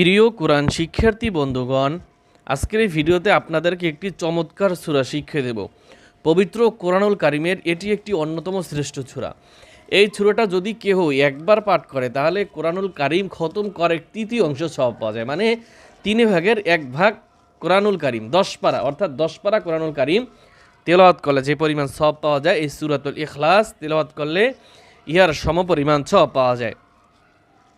প্রিয় কোরআন শিক্ষার্থী বন্ধুগণ, আজকের এই ভিডিওতে আপনাদেরকে একটি চমৎকার সূরা শিক্ষা দেব। পবিত্র কোরআনুল কারিমের এটি একটি অন্যতম শ্রেষ্ঠ সূরা। এই সূরাটা যদি কেউ একবার পাঠ করে, তাহলে কোরআনুল কারিম খতম করে তৃতীয় অংশ সব পাওয়া যায়। মানে তিন ভাগের এক ভাগ কোরআনুল কারিম, দশ পারা, অর্থাৎ দশ পারা কোরআনুল কারিম তেলাওয়াত করলে যে পরিমাণ সব পাওয়া যায়, এই সুরাতুল ইখলাস তেলাওয়াত করলে ইহার সমপরিমাণ সব পাওয়া যায়।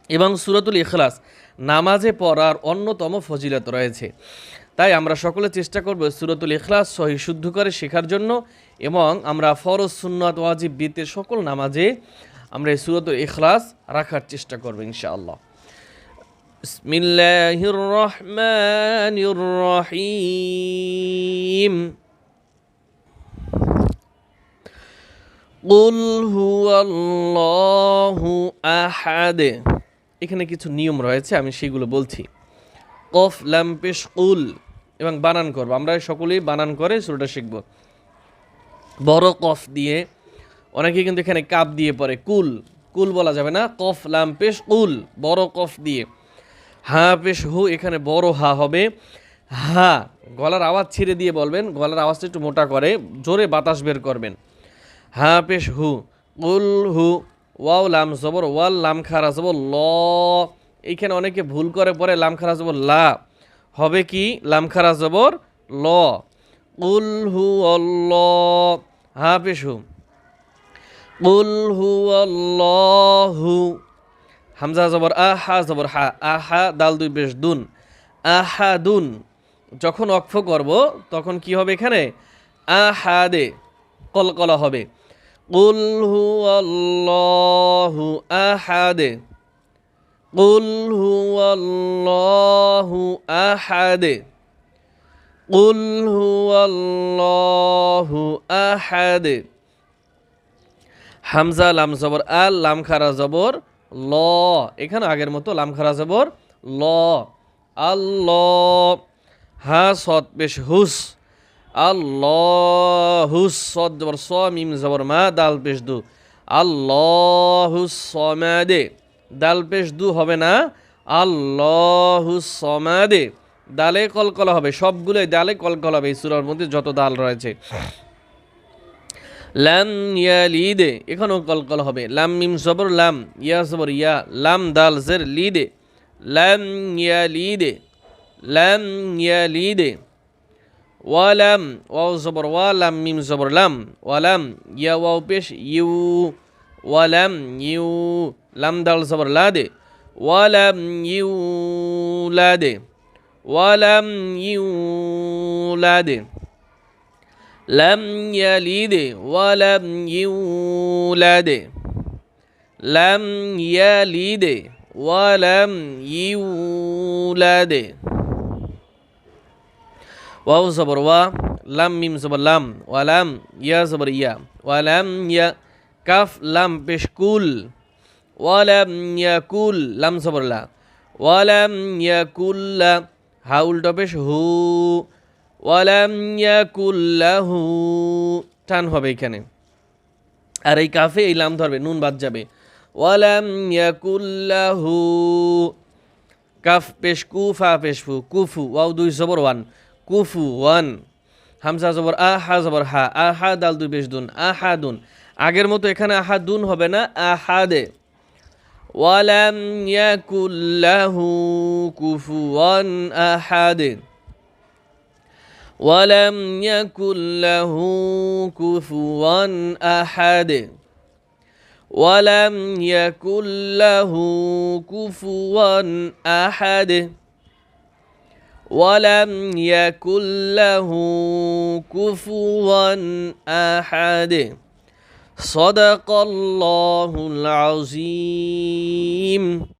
এবং সুরাতুল ইখলাস নামাজে পড়ার অন্যতম ফজিলত রয়েছে তাই আমরা সকলে চেষ্টা করব সুরাতুল ইখলাস সহি শুদ্ধ করে শেখার জন্য এবং আমরা ফরজ সুন্নাত ওয়াজিব বিতে সকল নামাজে আমরা এই সুরাতুল ইখলাস রাখার চেষ্টা করব ইনশাআল্লাহ বিসমিল্লাহির রহমানির রহিম قل هو الله أحد এখানে কিছু নিয়ম রয়েছে, আমি সেগুলো বলছি। কফ ল্যাম্পেশ উল এবং বানান করব। আমরা সকলেই বানান করে শুরুটা শিখব। বড় কফ দিয়ে অনেকে কিন্তু এখানে কাপ দিয়ে পড়ে কুল। কুল বলা যাবে না, কফ ল্যাম্পেশ কুল, বড় কফ দিয়ে। হা, পেশ, হু, এখানে বড় হা হবে। হা, গলার আওয়াজ ছেড়ে দিয়ে বলবেন, গলার আওয়াজটা একটু মোটা করে, জোরে বাতাস বের করবেন। হা, পেশ, হু উল হু ওয়াও লাম জবর, ওয়াল লাম খারা জবর, ল। এইখানে অনেকে ভুল করে পরে লাম খারা জবর, লা। হবে কি? লাম খারা জবর, ল। উল হু অল্ল হা পেশ হু উল হু অল্লাহু হামজা জবর, আহা জবর, হা, আহা, দাল, দুই, বেশ, দুন। আহা দুন যখন অক্ষ করব, তখন কি হবে এখানে? আহাদে, কলকলা হবে। কুল হু আল্লাহু আহাদে কুল হু আল্লাহু আহাদে কুল হু আল্লাহু আহাদে হামজা লাম জবর আল লাম খারা জবর ল। এখানে আগের মতো লাম খারা জবর ল। আল্লাহ হা সৎ বেশ হুস। আল্লাহুস সদ জবর মা, দাল পেশ দু। আল্লাহুস সমাদে। দাল পেশ দু হবে না আল্লাহুস সমাদে। দালে কলকলা হবে, সবগুলোই দালে কলকলা হবে, এই সুরার মধ্যে যত দাল রয়েছে। লাম ইয়ালিদে, এখানেও কলকল হবে। লাম, মিম জবর, লাম, ইয়া জবর, ইয়া, লাম, দাল, জের, লিদে। লাম ইয়ালিদে লাম ইয়ালিদে। ولم واو زبر ولم ميم زبر لم ولم يا واو بيش يو ولم يو لم دال زبر لا دي ولم يولد ولم يو يولد لم يلد ولم يولد لم يلد ولم يولد ওয়াও জবর ওয়া লাম মিম জবর লাম ওয়ালাম ইয়া জবর ইয়া ওয়ালাম ইয়া কাফ লাম পেশ কুল ওয়ালাম ইয়া কুল লাম জবর লা ওয়ালাম ইয়া কুল্লা হা উল্টো পেশ হু ওয়ালাম ইয়া কুল্লাহু টান হবে এখানে আর এই কাফে এই লাম ধরবে নুন বাদ যাবে ওয়ালাম ইয়া কুল্লাহু কাফ পেশ কুফা পেশ ফু কুফু ওয়াও দুই জবর ওয়ান কুফু ওয়ান হামসা জবর আহা জবর হা আহা দাল দু বেশ দুন আহা হা দুন আগের মতো এখানে আহা দুন হবে না আহা দে ওয়ালাম ইয়াকুল্লাহু কুফুয়ান আহাদে। ওয়ালাম ইয়াকুল্লাহু কুফুয়ান আহাদে। ওয়ালাম ইয়াকুল্লাহু আহা দে ولم يكن له كفوا أحد. صدق الله العظيم.